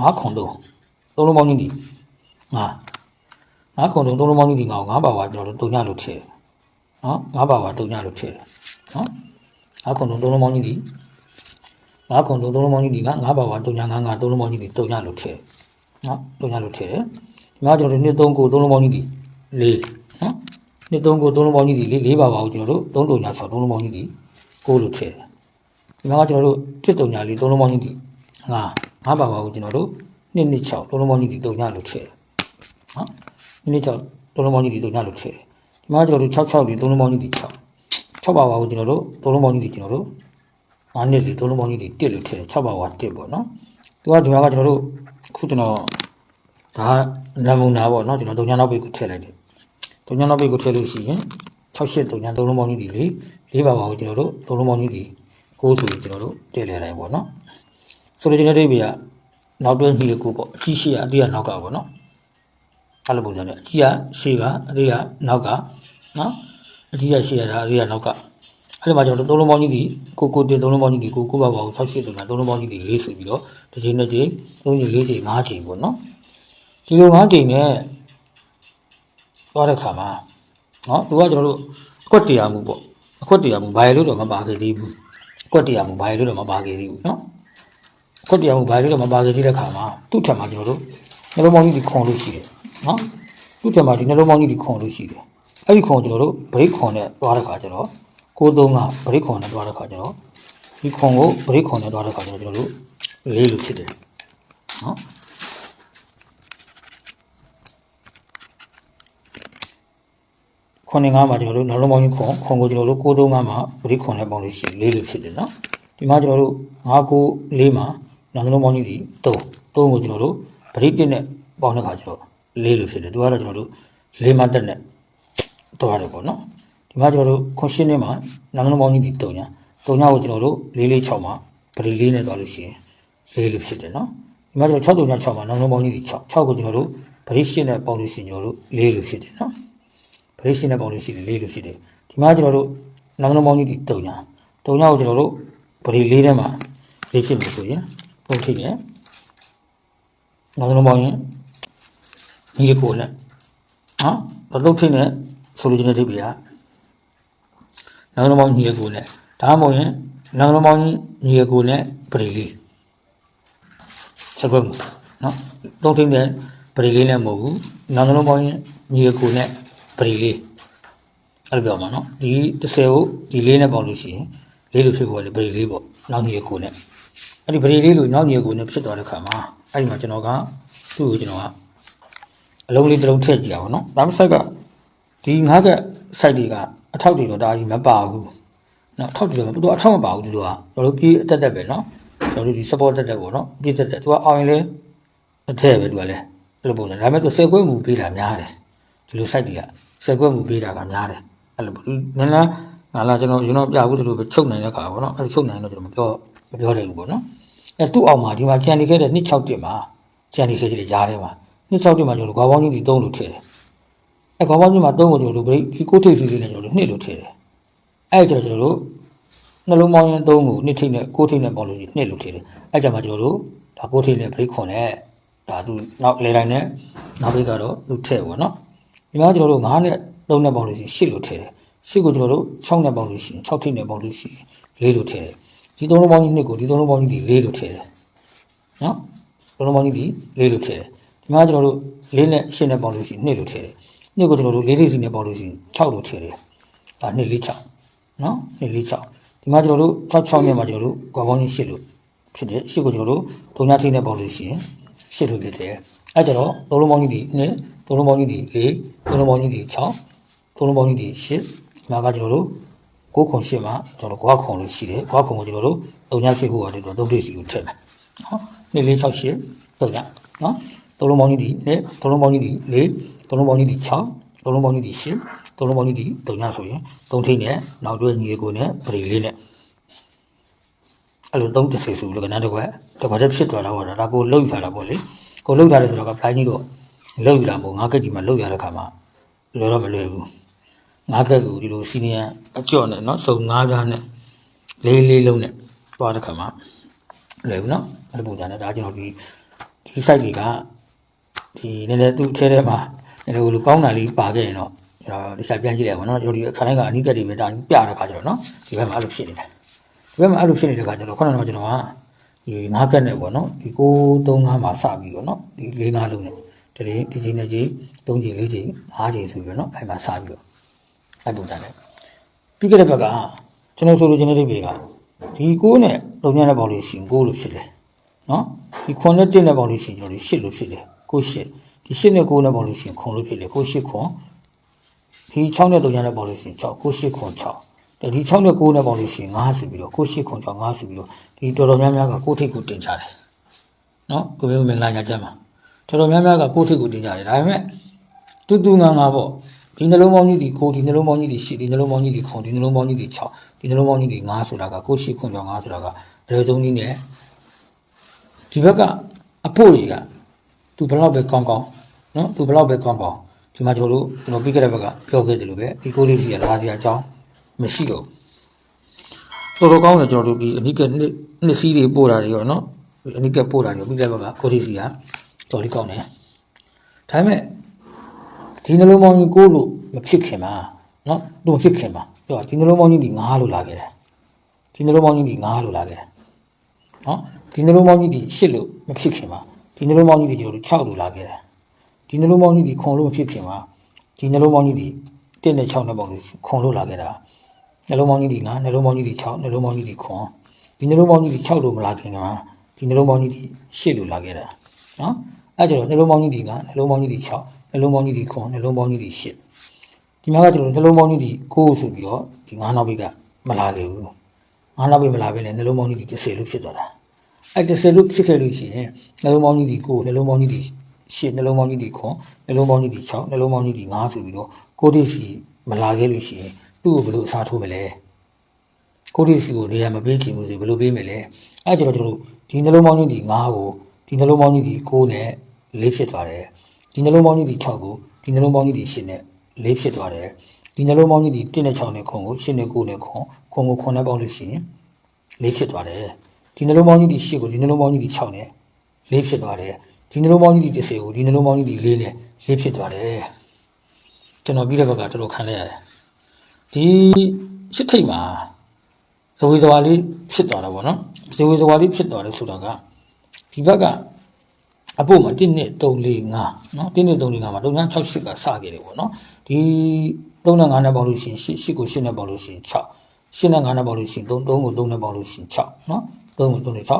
ငါးခွန်တော့သုံးလုံးပေါင်းကြီးဒီငါငါးခွန်တော့သုံးလုံးပေါင်းကြီးဒီငါကိုငါးပါပါကျွန်တော်တို့တုံညလို့ထည့်နော်ငါးပါပါတုံညလို့ထည့်နော်ငါးခွန်တော့သုံးလုံးပေါင်းကြီးဒီငါးခွန်တော့သုံးလုံးပေါင်းကြီးဒီကငါးပါပါတုံညငါးငါသုံးလုံးပေါင်းကြီးဒီတုံညလို့ထည့်နော်တုံညလို့ထည့်ဒီမှာကျွန်တော်တို့နှစ်သုံးကိုသုံးလုံးပေါင်းကြီးဒီလေးနော်နှစ်သုံးကိုသုံးလုံးပေါင်းကြီးဒီလေးလေးပါပါကိုကျွန်တော်တို့သုံးတုံညဆောက်သုံးလုံးပေါင်းကြီးဒီကိုလို့ထည့်ဒီမှာကကျွန်တော်တို့တစ်တုံညလေးသုံးလုံးပေါင်းကြီးဒီငါ ငါပါပါကိုကျွန်တော်တို့နှစ်နှစ်6သုံးလုံးပေါင်းကြီးဒီတုံညလို့ထည့်နော်ဒီနေ့ကြောင့်သုံးလုံးပေါင်းကြီးဒီတုံညလို့ထည့်ဒီမှာကျွန်တော်တို့66ဒီသုံးလုံးပေါင်းကြီးဒီ6 6ပါပါကိုကျွန်တော်တို့သုံးလုံးပေါင်းကြီးဒီကျွန်တော်တို့9နှစ်ဒီသုံးလုံးပေါင်းကြီးဒီ1လို့ထည့်6ပါပါ1ပေါ့နော်သူကဒီမှာကကျွန်တော်တို့အခုကျွန်တော်ဒါနမူနာပေါ့နော်ကျွန်တော်တုံညနောက်ပိတ်ကိုထည့်လိုက်တယ်တုံညနောက်ပိတ်ကိုထည့်လို့ရှိရင်68တုံညသုံးလုံးပေါင်းကြီးဒီလေးလေးပါပါကိုကျွန်တော်တို့သုံးလုံးပေါင်းကြီးဒီ6ဆိုပြီးကျွန်တော်တို့ထည့်လဲလိုက်ပေါ့နော် ဆိုလိုချင်တဲ့ဒိဗေကနောက်တွဲညီကိုပေါ့အကြီးရှိရအတိရနောက်ကပေါ့နော်အဲ့လိုပုံစံနဲ့အကြီးကရှေ့ကအသေးကနောက်ကနော်အကြီးကရှေ့ရတာအသေးကနောက်ကအဲ့ဒီမှာကျွန်တော်တို့သုံးလုံးပေါင်းကြီးဒီကိုကိုတင်သုံးလုံးပေါင်းကြီးဒီကိုကိုပါပါကို68တုံးမှာသုံးလုံးပေါင်းကြီးဒီ၄ဆိုပြီးတော့တစ်ချိန်တစ်ချိန်သုံးချိန်၄ချိန်၅ချိန်ပေါ့နော်ဒီလို၅ချိန်နဲ့သွားတဲ့ခါမှာနော်သူကကျွန်တော်တို့အကွက်တရားမှုပေါ့အကွက်တရားမှုဘာရလို့တော့မပါခဲ့သေးဘူးအကွက်တရားမှုဘာရလို့တော့မပါခဲ့သေးဘူးနော် အကွက်တရားမှုဘာရလို့တော့မပါခဲ့သေးတဲ့ခါမှာသူ့ထက်မှာကျွန်တော်တို့နှလုံးပေါင်းကြီးဒီခွန်လို့ရှိတယ်နော်သူ့ထက်မှာဒီနှလုံးပေါင်းကြီးဒီခွန်လို့ရှိတယ်အဲ့ဒီခွန်ကိုကျွန်တော်တို့ဗရိတ်ခွန်နဲ့တွားတဲ့ခါကျတော့ကိုသုံးကဗရိတ်ခွန်နဲ့တွားတဲ့ခါကျတော့ဒီခွန်ကိုဗရိတ်ခွန်နဲ့တွားတဲ့ခါကျတော့ကျွန်တော်တို့လေးလို့ဖြစ်တယ်နော်ခွန်နေငါမှာကျွန်တော်တို့နှလုံးပေါင်းကြီးခွန်ခွန်ကိုကျွန်တော်တို့ကိုသုံးကမှာဗရိတ်ခွန်နဲ့ပေါင်းလို့ရှိရင်လေးလို့ဖြစ်တယ်နော်ဒီမှာကျွန်တော်တို့ငါးကိုလေးမှာ နှလုံးပေါင်းကြီးဒီ3 3ကိုကျွန်တော်တို့ဗရိတ်1နဲ့ပေါင်းတဲ့ခါကျတော့လေးလို့ဖြစ်တယ်သူကတော့ကျွန်တော်တို့လေးမတက်နဲ့တွားတယ်ပေါ့နော်ဒီမှာကျွန်တော်တို့ခွန်ရှင်းနေမှာနာမည်ပေါင်းကြီးဒီတုံညာတုံညာကိုကျွန်တော်တို့လေးလေး6မှာပရိလေးနဲ့တွားလို့ရှိရင်လေးလို့ဖြစ်တယ်နော်ဒီမှာကျွန်တော်6တုံညာ6မှာနာမည်ပေါင်းကြီးဒီ6 6ကိုကျွန်တော်တို့ပရိရှင်းနဲ့ပေါင်းလို့ရှိရင်ကျွန်တော်တို့လေးလို့ဖြစ်တယ်နော်ပရိရှင်းနဲ့ပေါင်းလို့ရှိရင်လေးလို့ဖြစ်တယ်ဒီမှာကျွန်တော်တို့နာမည်ပေါင်းကြီးဒီတုံညာတုံညာကိုကျွန်တော်တို့ပရိလေးထဲမှာလေးဖြစ်လို့ဆိုရင် ပုံထိတယ်နာမည်ပေါင်းရင်ညီကိုနဲ့နော်ဘလုတ်ထင်းနဲ့ဆိုလိုချင်တဲ့ဒိဗေကနောက်လုံးပေါင်းညီကိုနဲ့ဒါမှမဟုတ်ရင်နောက်လုံးပေါင်းညီကိုနဲ့ပရိလေးချက်ခွဲမှုနော်သုံးထင်းနဲ့ပရိလေးနဲ့မဟုတ်ဘူးနောက်လုံးပေါင်းညီကိုနဲ့ပရိလေးအဲ့လိုပြောမှာနော်ဒီ30ကိုဒီလေးနဲ့ပေါင်းလို့ရှိရင်လေးလို့ဖြစ်ပေါ်တယ်ပရိလေးပေါ့နောက်ညီကိုနဲ့ အဲ့ဒီပရိလေးလို့နောက်ညီကိုနဲ့ဖြစ်သွားတဲ့ခါမှာအဲ့ဒီမှာကျွန်တော်ကသူ့ကိုကျွန်တော်ကအလုံးလေးတစ်လုံးထည့်ကြည့်အောင်နော်ဒါမှဆိုင်ကဒီငါးက site တွေကအထောက်တွေတော့ဒါကြီးမပါဘူးနော်အထောက်တွေတော့သူကအထောက်မပါဘူးသူတို့ကကျွန်တော်တို့ကြီးအတက်တက်ပဲနော်ကျွန်တော်တို့ဒီ support တက်တက်ပေါ့နော်ပြည့်တက်တက်သူကအောင်ရင်လေအထည့်ပဲသူကလည်းအဲ့လိုပုံစံဒါပေမဲ့သူဆယ်ခွဲမူပေးတာများတယ်ဒီလို site တွေကဆယ်ခွဲမူပေးတာကများတယ်အဲ့လိုနည်းနည်း ငါလာကျွန်တော်ကျွန်တော်ပြဘူးဒီလိုပဲချုပ်နိုင်တဲ့ခါပေါ့နော်အဲ့လိုချုပ်နိုင်တော့ကျွန်တော်မပြောမပြောတယ်ဘူးပေါ့နော်အဲ့သူ့အောင်မှာဒီမှာကြံနေခဲ့တဲ့261မှာကြံနေခဲ့တဲ့ကြားထဲမှာ261မှာကျွန်တော်တို့ကွာပေါင်းကြီးဒီ3လို့ထည့်တယ်အဲခေါင်းပေါင်းကြီးမှာသုံးကိုကျွန်တော်တို့ဗိဒီကိုထိပ်စီလေးနဲ့ကျွန်တော်တို့နှစ်လို့ထည့်တယ်အဲကျွန်တော်တို့နှလုံးပေါင်းရင်သုံးကိုနှစ်ထိပ်နဲ့ကိုထိပ်နဲ့ပေါင်းလို့ရှိရင်နှစ်လို့ထည့်တယ်အဲကြမှာကျွန်တော်တို့ဒါကိုထိပ်နဲ့ဗိခွန်နဲ့ဒါသူနောက်လေတိုင်းနဲ့နောက်ဘက်ကတော့သူထည့်ပေါ့နော်ဒီမှာကျွန်တော်တို့9နဲ့3နဲ့ပေါင်းလို့ရှိရင်10လို့ထည့်တယ် 10ကိုကျွန်တော်တို့6နဲ့ပေါင်းလို့ရှိရင်6ထိပ်နဲ့ပေါင်းလို့ရှိရင်4လို့ထည့်တယ်ဒီသုံးလုံးပေါင်းကြီးနှစ်ကိုဒီသုံးလုံးပေါင်းကြီးဒီ4လို့ထည့်တယ်နော်သုံးလုံးပေါင်းကြီးဒီ4လို့ထည့်တယ်ဒီမှာကျွန်တော်တို့4နဲ့10နဲ့ပေါင်းလို့ရှိရင်2လို့ထည့်တယ်နှစ်ကိုကျွန်တော်တို့လေးလေးစီနဲ့ပေါလို့ရှိရင်6လို့ထည့်တယ်ဒါနှစ်လေး6နော်နှစ်လေး6ဒီမှာကျွန်တော်တို့6 6နဲ့မှာကျွန်တော်တို့ကွာပေါင်းကြီး8လို့ဖြစ်တယ်8ကိုကျွန်တော်တို့သုံးညထိနဲ့ပေါလို့ရှိရင်8လို့ဖြစ်တယ်အဲကြတော့သုံးလုံးပေါင်းကြီးဒီနှစ်သုံးလုံးပေါင်းကြီးဒီ4သုံးလုံးပေါင်းကြီးဒီ6သုံးလုံးပေါင်းကြီးဒီ8 ဒီမှာကကျွန်တော်တို့ကိုခွန်8မှာကျွန်တော်တို့ကွာခွန်လို့ရှိတယ်ကွာခွန်ကိုကျွန်တော်တို့သုံးညဖြစ်ဖို့အတွက်သုံးတိစီကိုထည့်မယ်နော်နှစ်လေး6 8သုံးညနော်သုံးလုံးပေါင်းကြီးဒီနဲ့သုံးလုံးပေါင်းကြီးဒီ၄သုံးလုံးပေါင်းကြီးဒီ6သုံးလုံးပေါင်းကြီးဒီ10သုံးလုံးပေါင်းကြီးဒီ3ညဆိုရင်3ထိပ်နဲ့နောက်တွဲညီကိုနဲ့ပရိလေးနဲ့အဲ့လိုသုံးတစ်စိဆိုလို့ကနန်းတစ်ခွက်တစ်ခွက်တည်းဖြစ်သွားတာပေါ့ဒါကိုလှုပ်ထားတာပေါ့လေကိုလှုပ်ထားတယ်ဆိုတော့က fly ကြီးတော့လှုပ်ယူတာမဟုတ်ငါးကက်ကြီးမှလှုပ်ရတဲ့ခါမှာလွယ်တော့မလွယ်ဘူး ငါးကက်ကိုဒီလိုစီနီယံအကျော့နဲ့နော်စုံငါးပြားနဲ့လေးလေးလုံးနဲ့သွားတဲ့ခါမှာလွယ်ဘူးနော်အဲ့လိုပုံစံနဲ့ဒါကျွန်တော်ဒီဒီ site တွေကဒီနည်းနည်းသူ့ထဲထဲမှာနည်းနည်းလူကောင်းတာလေးပါခဲ့ရင်တော့ကျွန်တော်ဒီ site ပြန်ကြည့်လိုက်ပါနော်ကျွန်တော်ဒီအခါတိုင်းကအနိကတွေပဲဒါပြတဲ့ခါကျတော့နော်ဒီဘက်မှာအဲ့လိုဖြစ်နေတယ်ဒီဘက်မှာအဲ့လိုဖြစ်နေတဲ့ခါကျတော့ခုနကကျွန်တော်ကဒီငါးကက်နဲ့ပေါ့နော်ဒီ635မှာစပြီးတော့နော်ဒီ၄၅လုံးနဲ့ဒီဒီကြီးနဲ့ကြီး၃ကြီး၄ကြီး၅ကြီးဆိုပြီးတော့နော်အဲ့မှာစပြီးတော့ အဲ့ပုံစံနဲ့ပြီးခဲ့တဲ့ဘက်ကကျွန်တော်ဆိုလိုချင်တဲ့ဒီကဒီ6နဲ့၃ညနဲ့ပေါင်းလို့ရှိရင်6လို့ဖြစ်တယ်နော်ဒီခွန်နဲ့1နဲ့ပေါင်းလို့ရှိရင်ကျွန်တော်တို့8လို့ဖြစ်တယ်ကို8ဒီ8နဲ့9နဲ့ပေါင်းလို့ရှိရင်ခွန်လို့ဖြစ်တယ်ကို8ခွန်ဒီ6နဲ့3နဲ့ပေါင်းလို့ရှိရင်6ကို8ခွန်6ဒီ6နဲ့9နဲ့ပေါင်းလို့ရှိရင်9ဆိုပြီးတော့ကို8ခွန်6 9ဆိုပြီးတော့ဒီတော်တော်များများကကိုထိတ်ကိုတင်ချတယ်နော်ကိုမျိုးမင်္ဂလာညချမ်းပါတော်တော်များများကကိုထိတ်ကိုတင်ချတယ်ဒါပေမဲ့တူတူငါငါပေါ့ ဒီနှလုံးပေါင်းကြီးဒီကိုဒီနှလုံးပေါင်းကြီးဒီ8ဒီနှလုံးပေါင်းကြီးဒီခွန်ဒီနှလုံးပေါင်းကြီးဒီ6ဒီနှလုံးပေါင်းကြီးဒီ9ဆိုတာကကို8ခွန်6 9ဆိုတာကအလွယ်ဆုံးနည်းနဲ့ဒီဘက်ကအဖို့တွေကသူဘလောက်ပဲကောင်းကောင်းနော်သူဘလောက်ပဲကောင်းကောင်းဒီမှာကျွန်တော်တို့ကျွန်တော်ပြီးခဲ့တဲ့ဘက်ကပြောခဲ့တယ်လို့ပဲဒီကိုလေးစီကလာစရာအကြောင်းမရှိတော့ဘူးတော်တော်ကောင်းတယ်ကျွန်တော်တို့ဒီအနိကနှစ်နှစ်စီးတွေပို့တာတွေရောနော်ဒီအနိကပို့တာတွေပြီးတဲ့ဘက်ကကိုလေးစီကတော်လေးကောင်းတယ်ဒါပေမဲ့ ဒီနှလုံးပေါင်းကြီးကိုလို့မဖြစ်ခင်မှာနော်သူမဖြစ်ခင်မှာသူကဒီနှလုံးပေါင်းကြီးဒီ9လို့လာခဲ့တယ်ဒီနှလုံးပေါင်းကြီးဒီ9လို့လာခဲ့တယ်နော်ဒီနှလုံးပေါင်းကြီးဒီရှစ်လို့မဖြစ်ခင်မှာဒီနှလုံးပေါင်းကြီးဒီကျွန်တော်တို့6လို့လာခဲ့တယ်ဒီနှလုံးပေါင်းကြီးဒီခွန်လို့မဖြစ်ခင်မှာဒီနှလုံးပေါင်းကြီးဒီ1နဲ့6နဲ့ပေါင်းလို့ခွန်လို့လာခဲ့တာနှလုံးပေါင်းကြီးဒီ9နှလုံးပေါင်းကြီးဒီ6နှလုံးပေါင်းကြီးဒီခွန်ဒီနှလုံးပေါင်းကြီးဒီ6လို့မလာခင်မှာဒီနှလုံးပေါင်းကြီးဒီ8လို့လာခဲ့တာနော်အဲကြတော့နှလုံးပေါင်းကြီးဒီ9နှလုံးပေါင်းကြီးဒီ6 နှလုံးပေါင်းကြီးဒီခွန်နှလုံးပေါင်းကြီးဒီ8ဒီမှာကကျွန်တော်နှလုံးပေါင်းကြီးဒီ9ဆိုပြီးတော့ဒီ9နောက်ဘက်ကမလာခဲ့ဘူးငါးနောက်ပြီးမလာပဲနဲ့နှလုံးပေါင်းကြီးဒီ30လို့ဖြစ်သွားတာအဲ့30လို့ဖြစ်ခဲ့လို့ရှိရင်နှလုံးပေါင်းကြီးဒီ9နှလုံးပေါင်းကြီးဒီ10နှလုံးပေါင်းကြီးဒီ9နှလုံးပေါင်းကြီးဒီ6နှလုံးပေါင်းကြီးဒီ9ဆိုပြီးတော့ကိုတိစီမလာခဲ့လို့ရှိရင်သူ့ကိုဘယ်လိုအစားထိုးမလဲကိုတိစီကိုနေရာမပေးချင်ဘူးဆိုဘယ်လိုပေးမလဲအဲ့ကျတော့ကျွန်တော်တို့ဒီနှလုံးပေါင်းကြီးဒီ9ကိုဒီနှလုံးပေါင်းကြီးဒီ9နဲ့4ဖြစ်သွားတယ် ဒီနှလုံးပေါင်းကြီးဒီ6ကိုဒီနှလုံးပေါင်းကြီးဒီ10နဲ့4ဖြစ်သွားတယ်ဒီနှလုံးပေါင်းကြီးဒီ1နဲ့6နဲ့ခွန်ကို10နဲ့9နဲ့ခွန်ခွန်ကိုခွန်နဲ့ပေါင်းလို့ရှိရင်4ဖြစ်သွားတယ်ဒီနှလုံးပေါင်းကြီးဒီ10ကိုဒီနှလုံးပေါင်းကြီးဒီ6နဲ့4ဖြစ်သွားတယ်ဒီနှလုံးပေါင်းကြီးဒီ10ကိုဒီနှလုံးပေါင်းကြီးဒီ4နဲ့4ဖြစ်သွားတယ်ကျွန်တော်ပြီးတဲ့ဘက်ကတော်တော်ခံလိုက်ရတယ်ဒီရှစ်ထိတ်မှာဇဝေဇဝါလေးဖြစ်သွားတာပေါ့နော်ဇဝေဇဝါလေးဖြစ်သွားတယ်ဆိုတာကဒီဘက်က အဖို့မှာ1နှစ်345နော်1နှစ်345မှာ3968ကစခဲ့တယ်ပေါ့နော်ဒီ35နဲ့ပေါက်လို့ရှိရင်8 8ကို8နဲ့ပေါက်လို့ရှိရင်6 8နဲ့9နဲ့ပေါက်လို့ရှိရင်3 3ကို3နဲ့ပေါက်လို့ရှိရင်6နော်3ကို3နဲ့6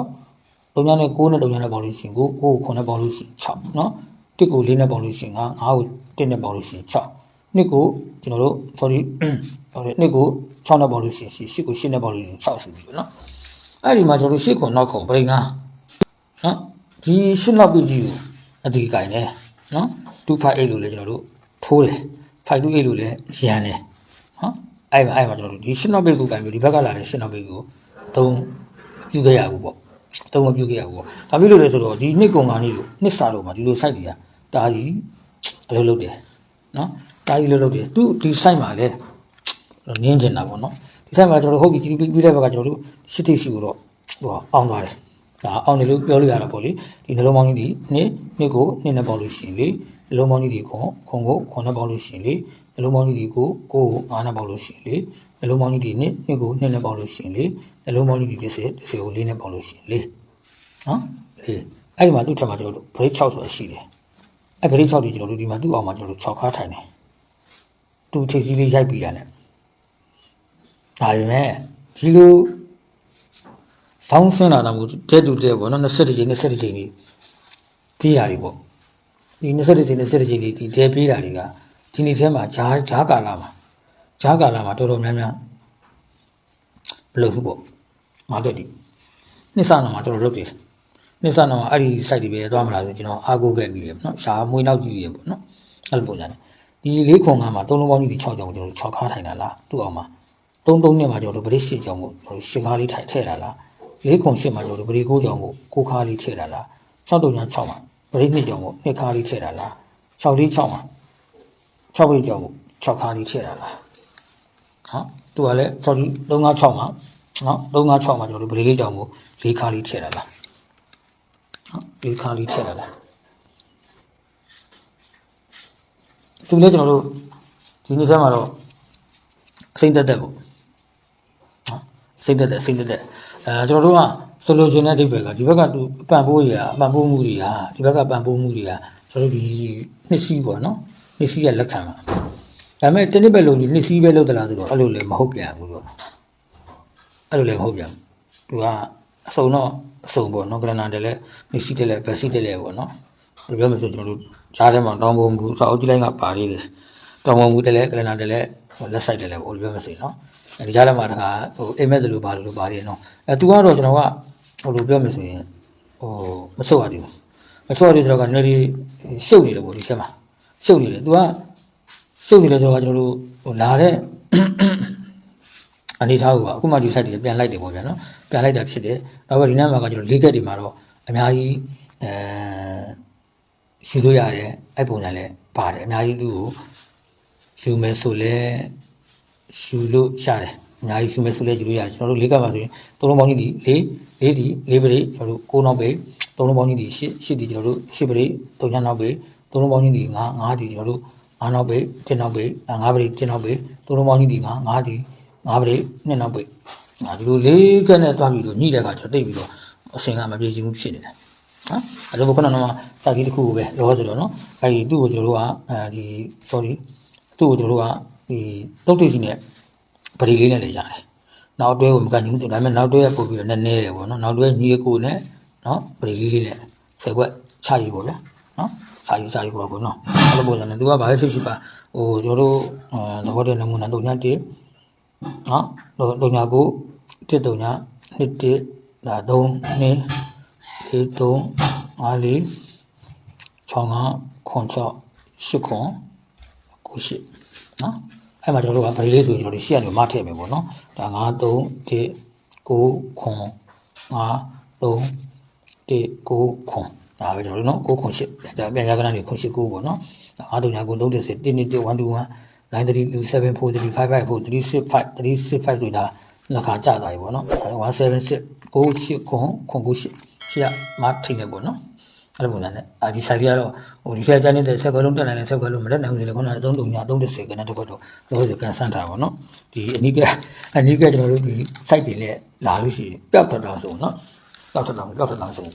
3နဲ့9နဲ့3နဲ့ပေါက်လို့ရှိရင်9 9ကို9နဲ့ပေါက်လို့ရှိရင်6နော်1ကို4နဲ့ပေါက်လို့ရှိရင်9 9ကို1နဲ့ပေါက်လို့ရှိရင်6နှစ်ကိုကျွန်တော်တို့ sorry ဟုတ်တယ်နှစ်ကို6နဲ့ပေါက်လို့ရှိရင်8ကို8နဲ့ပေါက်လို့ရှိရင်6ဆိုပြီးတော့နော်အဲ့ဒီမှာကျွန်တော်တို့8ကိုနောက်ခုံပြိငါနော် ဒီရှင်းနောက်ပြကြီးကိုအတီးကင်တယ်နော်258လို့လည်းကျွန်တော်တို့ထိုးတယ်528လို့လည်းရန်တယ်နော်အဲ့မှာအဲ့မှာကျွန်တော်တို့ဒီရှင်းနောက်ပြကိုကင်ပြီးဒီဘက်ကလာတဲ့ရှင်းနောက်ပြကိုသုံးပြုခဲ့ရဘူးပေါ့သုံးမပြုခဲ့ရဘူးပေါ့ဘာဖြစ်လို့လဲဆိုတော့ဒီနှစ်ကုန်ကနေလို့နှစ်စာတော့မှာဒီလို site တွေကတာကြီးအလုပ်လုပ်တယ်နော်တာကြီးလုပ်လုပ်တယ်သူဒီ site မှာလည်းနင်းကျင်တာပေါ့နော်ဒီ site မှာကျွန်တော်တို့ဟုတ်ပြီဒီပြီးတဲ့ဘက်ကကျွန်တော်တို့ရှစ်ထိပ်စီကိုတော့ဟိုအောင်သွားတယ် ဒါအောင်တယ်လို့ပြောလို့ရတာပေါ့လေဒီနှလုံးပေါင်းကြီးဒီနှစ်နှစ်ကိုနှစ်နဲ့ပေါင်းလို့ရှိရင်လေနှလုံးပေါင်းကြီးဒီခွန်ခွန်ကိုခွန်နဲ့ပေါင်းလို့ရှိရင်လေနှလုံးပေါင်းကြီးဒီကိုကိုကိုငါးနဲ့ပေါင်းလို့ရှိရင်လေနှလုံးပေါင်းကြီးဒီနှစ်နှစ်ကိုနှစ်နဲ့ပေါင်းလို့ရှိရင်လေနှလုံးပေါင်းကြီးဒီတစ်ဆယ်တစ်ဆယ်ကိုလေးနဲ့ပေါင်းလို့ရှိရင်လေနော်လေအဲ့ဒီမှာသူ့ထက်မှာကျွန်တော်တို့ break 6ဆိုတာရှိတယ်အဲ့ break 6ဒီကျွန်တော်တို့ဒီမှာသူ့အောင်မှာကျွန်တော်တို့6ခါထိုင်တယ်သူ့ထိပ်စီးလေးရိုက်ပြီးရတယ်ဒါပေမဲ့ဒီလို ဆောင်းဆင်းလာတာမို့တဲ့တူတဲ့ပေါ့နော်20ချိန်20ချိန်ကြီးပြေးရပြီပေါ့ဒီ20ချိန်20ချိန်ကြီးဒီတဲပြေးတာတွေကဒီနေ့ထဲမှာဂျားဂျားကာလာမှာဂျားကာလာမှာတော်တော်များများဘလို့ဘူးပေါ့မတော်ဒီနှစ်ဆနာမှာတော်တော်လုပ်တယ်နှစ်ဆနာမှာအဲ့ဒီ site တွေပဲသွားမလားဆိုကျွန်တော်အားကိုးခဲ့ပြီးရပေါ့နော်ရှားမွေးနောက်ကြည့်ရပေါ့နော်အဲ့လိုပုံစံနဲ့ဒီလေးခွန်ကမှာသုံးလုံးပေါင်းကြီးဒီ6ကြောင်ကျွန်တော်6ခါထိုင်တာလားသူ့အောင်မှာ3 3နဲ့မှာကျွန်တော်တို့ဗရစ်8ကြောင်ကိုကျွန်တော်8ခါလေးထိုင်ထည့်တာလား လေးခွန်8မှာကျွန်တော်တို့ဗရစ်9ကြောင်ကို9ခါလေးထည့်တာလား6တုံညာ6မှာဗရစ်2ကြောင်ကို2ခါလေးထည့်တာလား6လေး6မှာ6လေးကြောင်ကို6ခါလေးထည့်တာလားဟောသူကလည်း sorry 356မှာနော်356မှာကျွန်တော်တို့ဗရစ်လေးကြောင်ကို4ခါလေးထည့်တာလားနော်ဒီခါလေးချက်လာတာသူလည်းကျွန်တော်တို့ဒီနေ့ဆက်မှာတော့အစိမ့်တက်တက်ပေါ့နော်အစိမ့်တက်တက်အစိမ့်တက်တက် အဲကျွန်တော်တို့ကဆိုလိုချင်တဲ့အိဗယ်ကဒီဘက်ကသူပန်ပိုးကြီးကပန်ပိုးမှုတွေကဒီဘက်ကပန်ပိုးမှုတွေကကျွန်တော်တို့ဒီနှစ်စီးပေါ့နော်နှစ်စီးရဲ့လက်ခံမှာဒါပေမဲ့တနည်းပဲလို့ဒီနှစ်စီးပဲလို့တလားဆိုတော့အဲ့လိုလည်းမဟုတ်ပြန်ဘူးတော့အဲ့လိုလည်းမဟုတ်ပြန်ဘူးသူကအစုံတော့အစုံပေါ့နော်ကရနာတယ်လည်းနှစ်စီးတယ်လည်းဘက်စီးတယ်လည်းပေါ့နော်ဒီပြောမှဆိုကျွန်တော်တို့ဈားထဲမှာတောင်းပုံမှုစာအုပ်ကြီးလိုင်းကပါလေးတယ်တောင်းပုံမှုတယ်လည်းကရနာတယ်လည်းလက်ဆိုင်တယ်လည်းပေါ့ဒီပြောမှဆိုနော် ဒီကြားထဲမှာတခါဟိုအိမ်မက်တယ်လို့ပါလို့ပါလေးနော်အဲသူကတော့ကျွန်တော်ကဟိုလိုပြောမှဆိုရင်ဟိုမဆုတ်ရသေးဘူးမဆုတ်ရသေးဆိုတော့ကလည်းဒီရှုပ်နေတယ်ပေါ့ဒီချက်မှာရှုပ်နေတယ်သူကရှုပ်နေတယ်ဆိုတော့ကျွန်တော်တို့ဟိုလာတဲ့အနေထားကိုပါအခုမှဒီ site တွေပြန်လိုက်တယ်ပေါ့ဗျာနော်ပြန်လိုက်တာဖြစ်တယ်နောက်ပြီးဒီနေ့မှာကကျွန်တော်လေးကက်တွေမှာတော့အများကြီးအဲရှူလို့ရတယ်အဲ့ပုံစံလည်းပါတယ်အများကြီးသူ့ကိုရှူမယ်ဆိုလဲ ရှူလို့ရတယ်အများကြီးရှူမယ်ဆိုလဲရှူလို့ရတယ်ကျွန်တော်တို့လေးကက်မှာဆိုရင်သုံးလုံးပေါင်းကြီးဒီလေးလေးဒီလေးပရိကျွန်တော်တို့ကိုးနောက်ပိသုံးလုံးပေါင်းကြီးဒီရှစ်ရှစ်ဒီကျွန်တော်တို့ရှစ်ပရိသုံးချနောက်ပိသုံးလုံးပေါင်းကြီးဒီငါးငါးဒီကျွန်တော်တို့ငါးနောက်ပိတစ်နောက်ပိငါးပရိတစ်နောက်ပိသုံးလုံးပေါင်းကြီးဒီငါးငါးဒီငါးပရိနှစ်နောက်ပိတ်ငါဒီလိုလေးကက်နဲ့တွားပြီးတော့ညှိတဲ့အခါကျတော့တိတ်ပြီးတော့အစင်ကမပြေချင်ဘူးဖြစ်နေတယ်နော်အဲ့တော့ခုနကတော့စာကြီးတစ်ခုကိုပဲလောဆိုတော့နော်အဲ့ဒီသူ့ကိုကျွန်တော်တို့ကအဲဒီ sorry သူ့ကိုကျွန်တော်တို့က ဒီတုတ်တိစီနဲ့ပရိလေးနဲ့လည်းရတယ်နောက်တွဲကိုမကန်ချင်ဘူးဒါပေမဲ့နောက်တွဲကပို့ပြီးတော့နည်းနည်းတယ်ပေါ့နော်နောက်တွဲညီကိုနဲ့နော်ပရိလေးလေးနဲ့ဆယ်ခွက်ချယူပေါ့ဗျာနော်စာယူစာယူပေါ့ပေါ့နော်အဲ့လိုပုံစံနဲ့သူကဘာပဲဖြစ်ဖြစ်ပါဟိုကျွန်တော်တို့အဲသဘောတည်းနမူနာတော့ညတည်းနော်တုံညာကိုတစ်တုံညာနှစ်တစ်ဒါ3နှစ်၄3 5 4 6 5ခွန်6 8ခွန်9 8နော် အဲ့မှာကျွန်တော်တို့ကဗီလေးဆိုကျွန်တော်တို့ရှေ့ကနေမထည့်မယ်ပေါ့နော်ဒါ9 3 1 9ခွန်5 3 1 9ခွန်ဒါပဲကျွန်တော်တို့နော်9ခွန်8ဒါပြန်ကြကနနေခွန်8 9ပေါ့နော်5တုံညာကို30 1 1 1 1 1 932 7 4 3 5 5 4 365 365ဆိုတာလက်ခါကြတာပြီပေါ့နော်176 98ခွန်ခွန်98ရှေ့ကမထိနေပေါ့နော် အဲ့လိုပုံစံနဲ့အာဒီဆိုင်ကြီးကတော့ဟိုဒီဆိုင်ကျန်နေတဲ့ဆက်ခွဲလုံးတက်နိုင်တဲ့ဆက်ခွဲလုံးမတက်နိုင်ဘူးလေခုနက3တုံညာ30ကနေတစ်ခွက်တော့30ကန်ဆန်းထားပါတော့ဒီအနိကအနိကကျွန်တော်တို့ဒီ site တွေနဲ့လာလို့ရှိရင်ပျောက်တော့တော့ဆိုနော်ပျောက်တော့တော့ပျောက်တော့တော့ဆို